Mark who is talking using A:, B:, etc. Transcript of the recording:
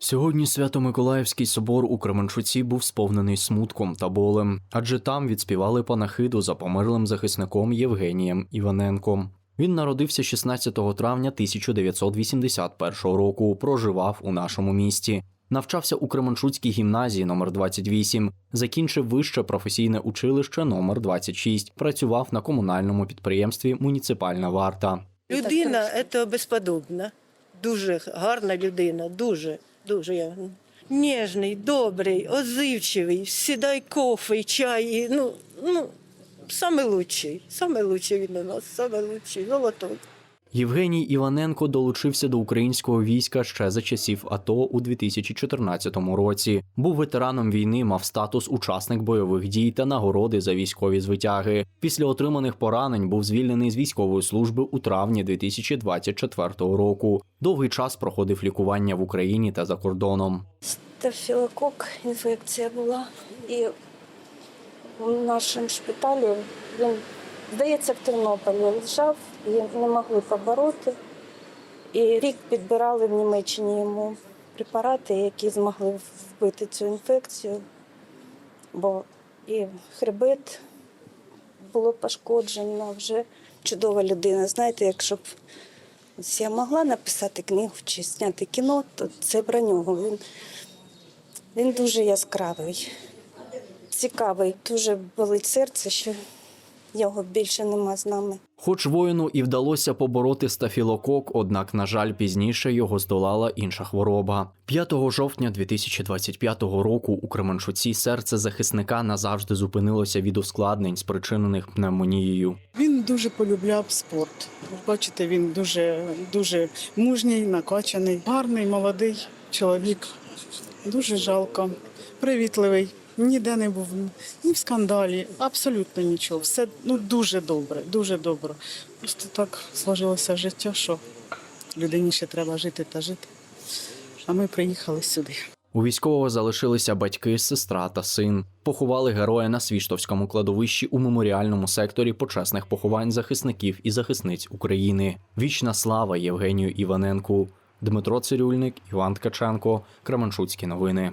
A: Сьогодні Свято-Миколаївський собор у Кременчуці був сповнений смутком та болем, адже там відспівали панахиду за померлим захисником Євгенієм Іваненком. Він народився 16 травня 1981 року. Проживав у нашому місті. Навчався у Кременчуцькій гімназії номер 28 закінчив вище професійне училище номер 26 Працював на комунальному підприємстві Муніципальна варта.
B: Людина це безподобна. Дуже гарна людина, дуже, дуже. я- Ніжний, добрий, озивчивий, сідай кофе, чай. і, Ну, ну, саме лучший, саме лучший він у нас, саме лучший, золотой.
A: Євгеній Іваненко долучився до українського війська ще за часів АТО у 2014 році. Був ветераном війни, мав статус учасник бойових дій та нагороди за військові звитяги. Після отриманих поранень був звільнений з військової служби у травні 2024 року. Довгий час проходив лікування в Україні та за кордоном.
C: Стафілокок інфекція була. І в нашому шпиталі він, здається, в Тернополі лежав, і не могли побороти. І рік підбирали в Німеччині йому препарати, які змогли вбити цю інфекцію. Бо і хребет було пошкоджено, вже чудова людина. Знаєте, якщо б я могла написати книгу чи зняти кіно, то це про нього. Він він дуже яскравий, цікавий. Дуже болить серце, що його більше нема з нами.
A: Хоч воїну і вдалося побороти стафілокок, однак, на жаль, пізніше його здолала інша хвороба. 5 жовтня 2025 року у Кременчуці серце захисника назавжди зупинилося від ускладнень, спричинених пневмонією.
D: Він дуже полюбляв спорт. Бачите, він дуже, дуже мужній, накачаний, гарний, молодий чоловік. Дуже жалко, привітливий. Ніде не був ні в скандалі, абсолютно нічого. Все ну дуже добре, дуже добре. Просто так сложилося життя, що людині ще треба жити та жити. А ми приїхали сюди.
A: У військового залишилися батьки, сестра та син. Поховали героя на Свіштовському кладовищі у меморіальному секторі почесних поховань захисників і захисниць України. Вічна слава Євгенію Іваненку, Дмитро Цирюльник, Іван Ткаченко, Кременчуцькі новини.